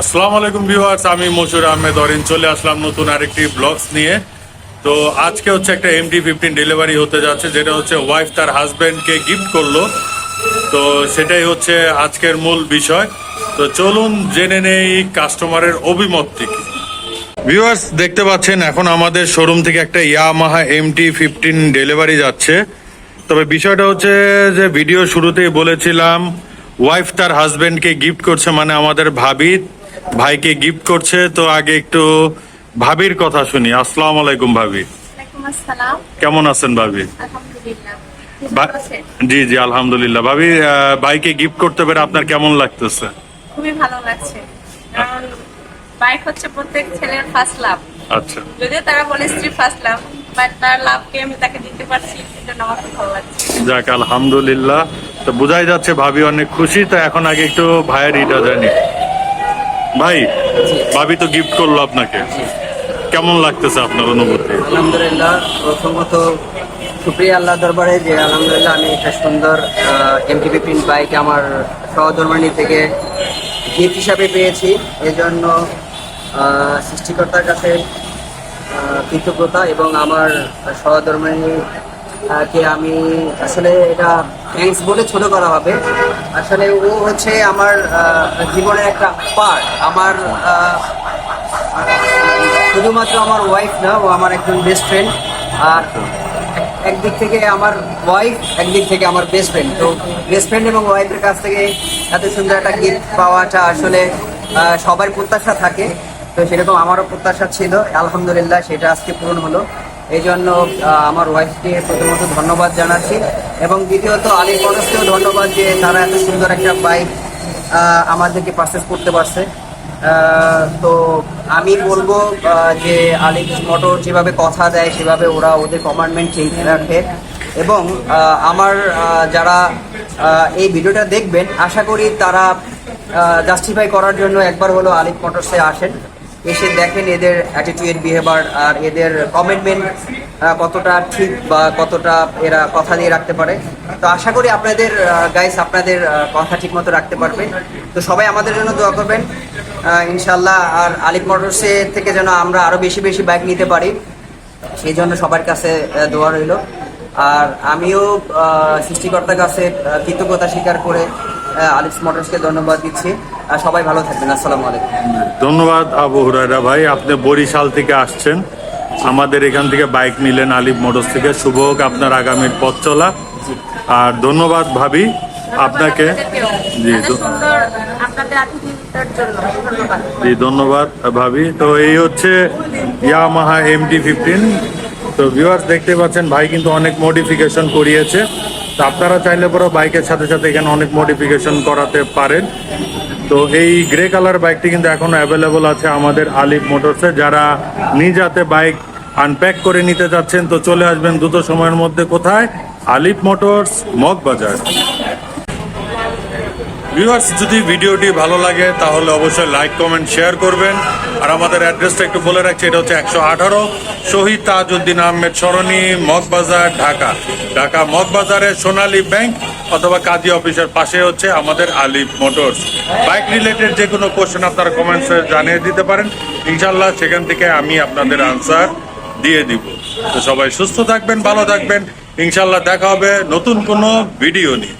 আসসালামু আলাইকুম ভিউয়ার্স, আমি মশুর আহমেদ অরিন। চলে আসলাম নতুন আরেকটি ব্লগস নিয়ে। তো আজকে হচ্ছে একটা এম এমডি ফিফটিন ডেলিভারি হতে যাচ্ছে, যেটা হচ্ছে ওয়াইফ তার হাজব্যান্ডকে গিফট করল। তো সেটাই হচ্ছে আজকের মূল বিষয়। তো চলুন জেনে নেই কাস্টমারের অভিমতটি কি। ভিউয়ার্স, দেখতে পাচ্ছেন, এখন আমাদের শোরুম থেকে একটা ইয়ামাহা এমটি ফিফটিন ডেলিভারি যাচ্ছে। তবে বিষয়টা হচ্ছে যে ভিডিও শুরুতেই বলেছিলাম ওয়াইফ তার হাজব্যান্ডকে গিফট করছে মানে আমাদের ভাবি। ভাইকে গিফট করছে তো আগে একটু ভাবির কথা শুনি। আসসালাম আলাইকুম ভাবি। কেমন আছেন ভাবি? জি জি আলহামদুলিল্লাহ। ভাবি ভাইকে গিফট করতে পেরে আপনার কেমন লাগতেছে? খুবই ভালো লাগছে। কারণ বাইক হচ্ছে প্রত্যেক ছেলের ফার্স্ট লাভ আচ্ছা। যদিও তারা বলে স্ত্রী ফার্স্ট লাভ বাট তার লাভকে আমি তাকে দিতে পারছি সেজন্য আমার খুব ভালো লাগছে। যাক আলহামদুলিল্লাহ। তো বোঝাই যাচ্ছে ভাবি অনেক খুশি তো এখন আগে একটু ভাইয়ের ইটা জানি। ভাই ভাবি তো গিফট করল আপনাকে। কেমন লাগতেছে আপনার অনুভূতি? আলহামদুলিল্লাহ প্রথমত সুপ্রিয়া আল্লাহ দরবারে যে আলহামদুলিল্লাহ আমি একটা সুন্দর এমটিপি প্রিন্ট বাইক আমার সহধর্মানি থেকে গিফট হিসাবে পেয়েছি। এজন্য সৃষ্টিকর্তার কাছে কৃতজ্ঞতা এবং আমার সহধর্মানি কে আমি আসলে এটা থ্যাঙ্কস বলে ছোট করা হবে। আসলে ও হচ্ছে আমার জীবনের একটা পার্ট আমার শুধুমাত্র আমার ওয়াইফ না, ও আমার একজন বেস্ট ফ্রেন্ড আর একদিক থেকে আমার ওয়াইফ একদিক থেকে আমার বেস্ট ফ্রেন্ড তো বেস্ট ফ্রেন্ড এবং ওয়াইফের কাছ থেকে এত সুন্দর একটা গিফট পাওয়াটা আসলে সবার প্রত্যাশা থাকে। তো সেরকম আমারও প্রত্যাশা ছিল। আলহামদুলিল্লাহ সেটা আজকে পূরণ হলো। এই জন্য আমার ওয়াইফকে প্রথমত ধন্যবাদ জানাচ্ছি এবং দ্বিতীয়ত আলী কনসকেও ধন্যবাদ যে তারা এত সুন্দর একটা বাইক আমাদেরকে পারচেস করতে পারছে। তো আমি বলব যে আলিক্স মোটর যেভাবে কথা দেয়, সেভাবে ওরা ওদের কমান্ডমেন্ট ঠিক রাখে। এবং আমার যারা এই ভিডিওটা দেখবেন, আশা করি তারা জাস্টিফাই করার জন্য একবার হলো আলিক মোটরসে আসেন। এসে দেখেন এদের অ্যাটিটিউড বিহেভিয়ার আর এদের কমিটমেন্ট কতটা ঠিক বা কতটা এরা কথা দিয়ে রাখতে পারে। তো আশা করি আপনাদের গাইস আপনাদের কথা ঠিক মতো রাখতে পারবে। তো সবাই আমাদের জন্য দোয়া করবেন। ইনশাল্লাহ আর আলিফ মোটরসে থেকে যেন আমরা আরও বেশি বেশি বাইক নিতে পারি। সেই জন্য সবার কাছে দোয়া রইল। আর আমিও সৃষ্টিকর্তার কাছে কৃতজ্ঞতা স্বীকার করে আলিফ মোটরসকে ধন্যবাদ দিচ্ছি। সবাই ভালো থাকবেন। আসসালামু আলাইকুম। ধন্যবাদ, আবু হুরায়রা ভাই। আপনি বরিশাল থেকে আসছেন। আমাদের এখান থেকে বাইক নিলেন আলিফ মোটরস থেকে। শুভ হোক আপনার আগামীর পথ চলা। আর ধন্যবাদ ভাবি, আপনাকে। জি জি, ধন্যবাদ ভাবি। তো এই হচ্ছে ইয়ামাহা এমটি ফিফটিন তো ভিউয়ার্স দেখতে পাচ্ছেন, ভাই কিন্তু অনেক মডিফিকেশন করিয়েছে। তো আপনারা চাইলে পরে বাইকের সাথে সাথে এখানে অনেক মডিফিকেশন করাতে পারেন। তো এই গ্রে কালার বাইকটি কিন্তু এখনও অ্যাভেলেবল আছে আমাদের আলিফ মোটরসে। যারা নিজ হাতে বাইক আনপ্যাক করে নিতে যাচ্ছেন তো চলে আসবেন দ্রুত সময়ের মধ্যে। কোথায়? আলিফ মোটরস, মগবাজার। ভিউয়ার্স, যদি ভিডিওটি ভালো লাগে, তাহলে অবশ্যই লাইক কমেন্ট শেয়ার করবেন। আর আমাদের অ্যাড্রেসটা একটু বলে রাখছি, এটা হচ্ছে একশো আঠারো শহীদ তাজউদ্দিন আহমেদ সরণি, মগবাজার, ঢাকা। ঢাকা মগবাজারে সোনালী ব্যাংক অথবা কাজী অফিসের পাশে হচ্ছে আমাদের আলিফ মোটরস। বাইক রিলেটেড যে কোনো কোশ্চেন আপনারা কমেন্টসে জানিয়ে দিতে পারেন। ইনশাল্লাহ সেখান থেকে আমি আপনাদের আনসার দিয়ে দিব। তো সবাই সুস্থ থাকবেন, ভালো থাকবেন। ইনশাল্লাহ দেখা হবে নতুন কোনো ভিডিও নিয়ে।